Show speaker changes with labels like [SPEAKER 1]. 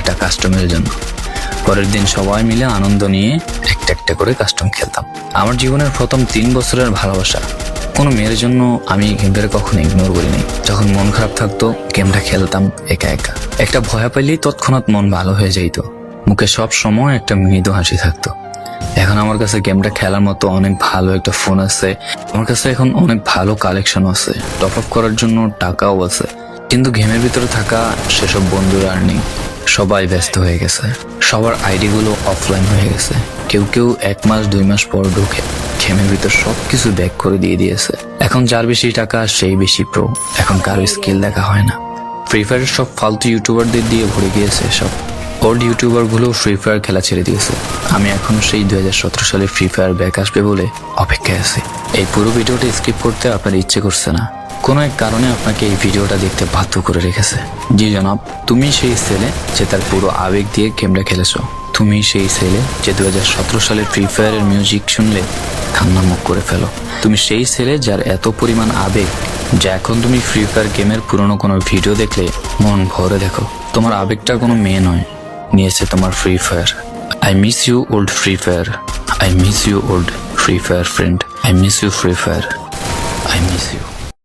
[SPEAKER 1] একটা কাস্টমের জন্য। পরের দিন সবাই মিলে আনন্দ নিয়ে একটা একটা করে কাস্টম খেলতাম। আমার জীবনের প্রথম তিন বছরের ভালোবাসা। কোনো মেয়ের জন্য আমি গেমটাকে কখনো ইগনোর করিনি। যখন মন খারাপ থাকতো গেমটা খেলতাম একা একা। একটা ভয় পেলেই তৎক্ষণাৎ মন ভালো হয়ে যাইত। মুখে সব সময় একটা মৃদু হাসি থাকতো। এখন আমার কাছে গেমটা খেলার মতো অনেক ভালো একটা ফোন আছে। আমার কাছে এখন অনেক ভালো কালেকশন আছে। টপ আপ করার জন্য টাকাও আছে। কিন্তু গেমের ভিতরে থাকা সেসব বন্ধুরা আর নেই। সবাই ব্যস্ত হয়ে গেছে। সবার আইডি গুলো অফলাইন হয়ে গেছে। কেউ কেউ এক মাস, দুই মাস পর ঢুকে গেমের ভিতর সবকিছু ব্যাক করে দিয়ে দিয়েছে। এখন যার বেশি টাকা, সেই বেশি প্রো এখন কারও স্কিল দেখা হয় না। ফ্রি ফায়ারের সব ফালতু ইউটিউবারদের দিয়ে ভরে গিয়েছে সব। ওল্ড ইউটিউবারগুলো ফ্রি ফায়ার খেলা ছেড়ে দিয়েছে। আমি এখন সেই দুই হাজার সতেরো সালে ফ্রি ফায়ার ব্যাক আসবে বলে অপেক্ষায় আছি। এই পুরো ভিডিওটা স্কিপ করতে আপনার ইচ্ছে করছে না। কোনো এক কারণে আপনাকে এই ভিডিওটা দেখতে বাধ্য করে রেখেছে। জি জনাব, তুমি সেই ছেলে যে তার পুরো আবেগ দিয়ে গেমটা খেলেছো। তুমি সেই ছেলে যে দু সালের ফ্রি ফায়ারের মিউজিক শুনলে কান্না মুখ করে ফেলো। তুমি সেই ছেলে যার এত পরিমাণ আবেগ যে এখন তুমি ফ্রি ফায়ার গেমের পুরনো কোনো ভিডিও দেখলে মন ভরে দেখো। তোমার আবেগটা কোনো মেয়ে নয়, নিয়েছে তোমার Free Fire I miss you old Free Fire I miss you old Free Fire friend I miss you Free Fire I miss you